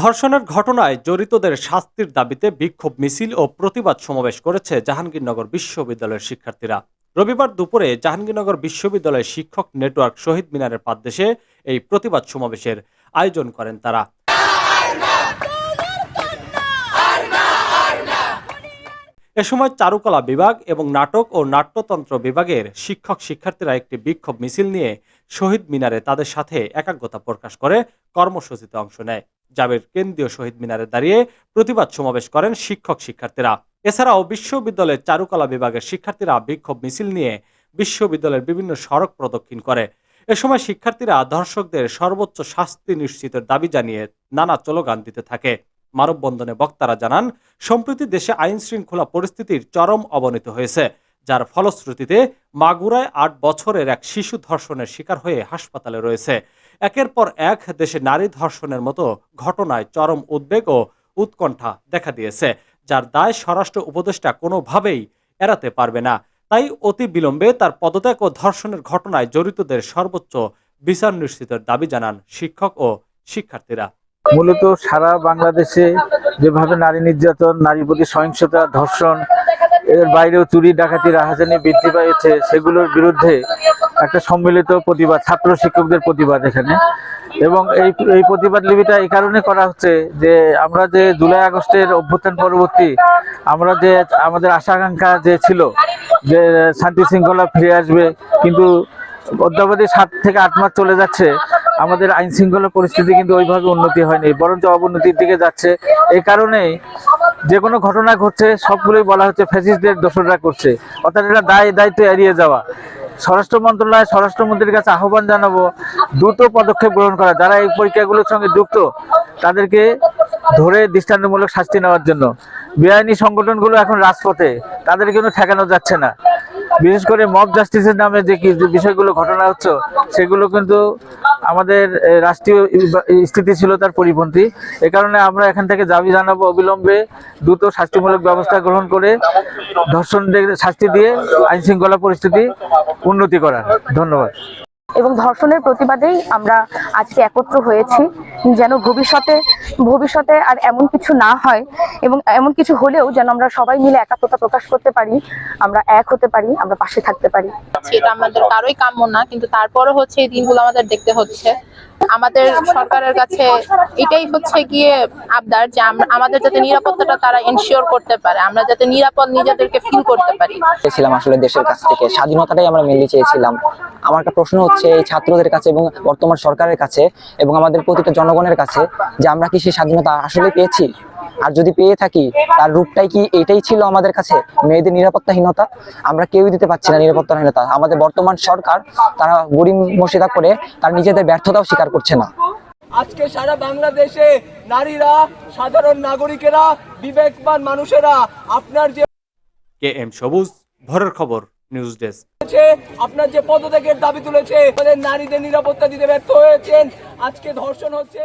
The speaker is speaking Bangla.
ধর্ষণের ঘটনায় জড়িতদের শাস্তির দাবিতে বিক্ষোভ মিছিল ও প্রতিবাদ সমাবেশ করেছে জাহাঙ্গীরনগর বিশ্ববিদ্যালয়ের শিক্ষার্থীরা। রবিবার দুপুরে জাহাঙ্গীরনগর বিশ্ববিদ্যালয়ের শিক্ষক নেটওয়ার্ক শহীদ মিনারের পাদদেশে এই প্রতিবাদ সমাবেশের আয়োজন করেন তারা। এ সময় চারুকলা বিভাগ এবং নাটক ও নাট্যতন্ত্র বিভাগের শিক্ষক শিক্ষার্থীরা একটি বিক্ষোভ মিছিল নিয়ে শহীদ মিনারে তাদের সাথে একাগ্রতা প্রকাশ করে কর্মসূচিতে অংশ নেয়। জাবের কেন্দ্রীয় শহীদ মিনারে দাঁড়িয়ে প্রতিবাদ সমাবেশ করেন শিক্ষক শিক্ষার্থীরা। এছাড়াও বিশ্ববিদ্যালয়ের চারুকলা বিভাগের শিক্ষার্থীরা বিক্ষোভ মিছিল নিয়ে বিশ্ববিদ্যালয়ের বিভিন্ন সড়ক প্রদক্ষিণ করে। এ সময় শিক্ষার্থীরা ধর্ষকদের সর্বোচ্চ শাস্তি নিশ্চিতের দাবি জানিয়ে নানা স্লোগান দিতে থাকে। মানববন্ধনে বক্তারা জানান, সম্প্রতি দেশে আইন শৃঙ্খলা পরিস্থিতির চরম অবনতি হয়েছে। যার ফলশ্রুতিতে মাগুরায় আট বছরের এক শিশু ধর্ষণের শিকার হয়ে হাসপাতালে রয়েছে। একের পর এক দেশে নারী ধর্ষণের মতো ঘটনায় চরম উদ্বেগ ও উৎকণ্ঠা দেখা দিয়েছে, যার দায় স্বরাষ্ট্র উপদেষ্টা কোনোভাবেই এড়াতে পারবে না। তাই অতি বিলম্বে তার পদত্যাগ ও ধর্ষণের ঘটনায় জড়িতদের সর্বোচ্চ বিচার নিশ্চিতের দাবি জানান শিক্ষক ও শিক্ষার্থীরা। মূলত সারা বাংলাদেশে যেভাবে নারী নির্যাতন, নারীর প্রতি সহিংসতা, ধর্ষণ এর বাইরেও চুরি, ডাকাতি, রাহাজানি বৃদ্ধি পেয়েছে সেগুলোর বিরুদ্ধে একটা সম্মিলিত প্রতিবাদ, ছাত্র শিক্ষকদের প্রতিবাদ এখানে। এবং এই এই প্রতিবাদ লিপিটা এই কারণে করা হচ্ছে যে আমরা যে জুলাই আগস্টের অভ্যুত্থান পরবর্তী, আমরা যে আমাদের আশা আকাঙ্ক্ষা যে ছিল যে শান্তি শৃঙ্খলা ফিরে আসবে, কিন্তু অদ্যাবধি সাত থেকে আট মাস চলে যাচ্ছে আমাদের আইন শৃঙ্খলা পরিস্থিতি কিন্তু ওইভাবে উন্নতি হয়নি, বরঞ্চ অবনতির দিকে যাচ্ছে। এই কারণেই যে কোনো ঘটনা ঘটছে, সবগুলোই বলা হচ্ছে ফ্যাসিস্টদের দোষররা করছে। অর্থাৎ এটা দায়, দায়িত্ব এড়িয়ে যাওয়া। স্বরাষ্ট্র মন্ত্রণালয়, স্বরাষ্ট্রমন্ত্রীর কাছে আহ্বান জানাব, দ্রুত পদক্ষেপ গ্রহণ করা। যারা এই পরীক্ষাগুলোর সঙ্গে যুক্ত, তাদেরকে ধরে দৃষ্টান্তমূলক শাস্তি নেওয়ার জন্য। বেআইনি সংগঠনগুলো এখন রাজপথে, তাদের কিন্তু ঠেকানো যাচ্ছে না। বিশেষ করে মব জাস্টিসের নামে যে বিষয়গুলো ঘটনা হচ্ছে, সেগুলো কিন্তু আমাদের রাষ্ট্রীয় স্থিতিশীলতার পরিপন্থী। এ কারণে আমরা এখান থেকে দাবি জানাব অবিলম্বে দ্রুত শাস্তিমূলক ব্যবস্থা গ্রহণ করে ধর্ষণদের শাস্তি দিয়ে আইন শৃঙ্খলা পরিস্থিতি উন্নতি করার। ধন্যবাদ। এবং ধর্ষণের প্রতিবাদেই আমরা আজকে একত্র হয়েছি, যেন ভবিষ্যতে ভবিষ্যতে আর এমন কিছু না হয় এবং এমন কিছু হলেও যেন আমরা সবাই মিলে একাত্মতা প্রকাশ করতে পারি, আমরা এক হতে পারি, আমরা পাশে থাকতে পারি। পাচ্ছি এটা আমাদের কারোই কাম্য না, কিন্তু তারপরও হচ্ছে এই দিনগুলো আমাদের দেখতে হচ্ছে। আমাদের সরকারের কাছে এটাই হচ্ছে গিয়ে আবদার যে আম- আমাদের যাতে নিরাপত্তাটা তারা ইনশিওর করতে পারে, আমরা যাতে নিরাপদ নিজেদেরকে ফিল করতে পারি। চেয়েছিলাম আসলে দেশের কাছ থেকে, স্বাধীনতাটাই আমরা মেনলি চেয়েছিলাম। আমার একটা প্রশ্ন হচ্ছে এই ছাত্রদের কাছে এবং বর্তমান সরকারের কাছে এবং আমাদের প্রতিটা জনগণের কাছে যে আমরা কি সেই স্বাধীনতা আসলে পেয়েছি? আর যদি পেয়ে থাকি তার রূপটাই কি এটাই ছিল আমাদের কাছে? মেয়েদের নিরাপত্তাহীনতা? আমরা কেউই দিতে পারছি না নিরাপত্তাহীনতা। আমাদের বর্তমান সরকার তারা গরিব মসিদা করে তার নিজেদের ব্যর্থতাও স্বীকার করছে না। আজকে সারা বাংলাদেশে নারীরা সাধারণ নাগরিকেরা বিবেকবান মানুষেরা আপনার যে কে এম সবুজ ভোরের খবর নিউজ ডেস্ক। আপনার যে পদত্যাগের দাবি তুলেছে আমাদের নারীদের নিরাপত্তা দিতে ব্যর্থ হয়েছেন। আজকে ধর্ষণ হচ্ছে।